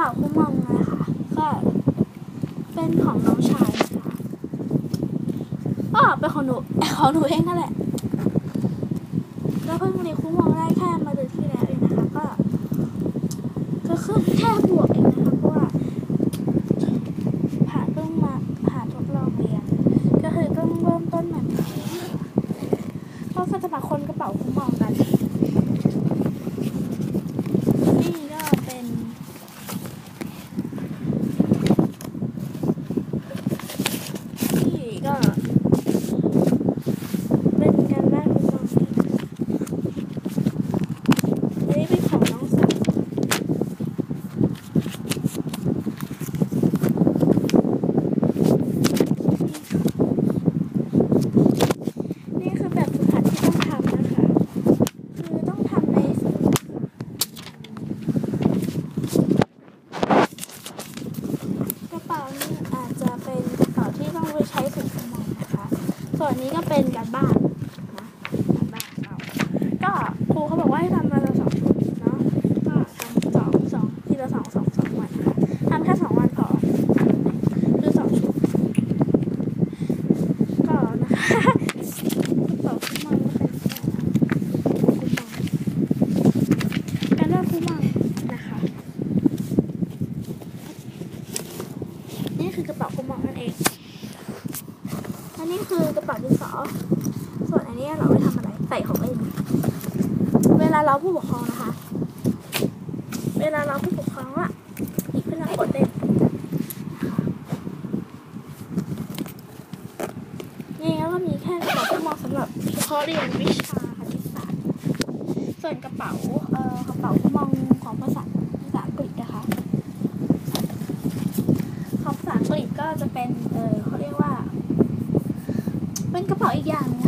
เป๋าคู่มองนะคะก็เป็นของน้องชายนะคะก็เป็นของหนูของหนูเองนั่นแหละแล้วเพิ่งเรียนคู่มองได้แค่มาเดือนที่แล้วเองนะคะก็ก็คือแค่บวกเองนะคะเพราะว่าผ่านเพิ่งมาผ่านทดลองเรียนก็คือต้องเริ่มต้นใหม่เราะก็จะมาคนกระเป๋าคู่มองกันนี่ก็เป็น นี่ก็เป็นการได้คูปองอันนี้เป็นของน้องสาวนี่คือแบบฝึกหัดที่ต้องทำนะคะ คือต้องทำในสูตรกระเป๋านี้อาจจะเป็นกระเป๋าที่ต้องไปใช้สูตรสมองนะคะ ส่วนนี้ก็เป็นการบ้านนะการบ้านเราก็ครูเขาบอกว่าให้ทำมาละสองชุดเนาะก็ทำสองสองทีละสองสองสองวันนะคะทำแค่สองวันพอคือสองชุดก็นะคะกระเป๋าสมองก็เป็นแบบนั้นการเลือกคู่มั่งนะคะ นี่คือกระเป๋าคู่มั่งนั่นเอง อันนี้คือกระเป๋าดินสอ ส่วนอันนี้เราไว้ทำอะไร ใส่ของเล่น เวลาเราผู้ปกครองนะคะ เวลาเราผู้ปกครองอะหยิบขึ้นมากดเล่นนี่แล้วก็มีแค่กระเป๋าคู่มั่งสำหรับเฉพาะเรียนวิชาคณิตศาสตร์ ส่วนกระเป๋า เอ่อกระเป๋ามองของภาษาภาษาอังกฤษนะคะ ของภาษาอังกฤษก็จะเป็น เออเขาเรียก เป็นกระเป๋าอีกอย่างนะ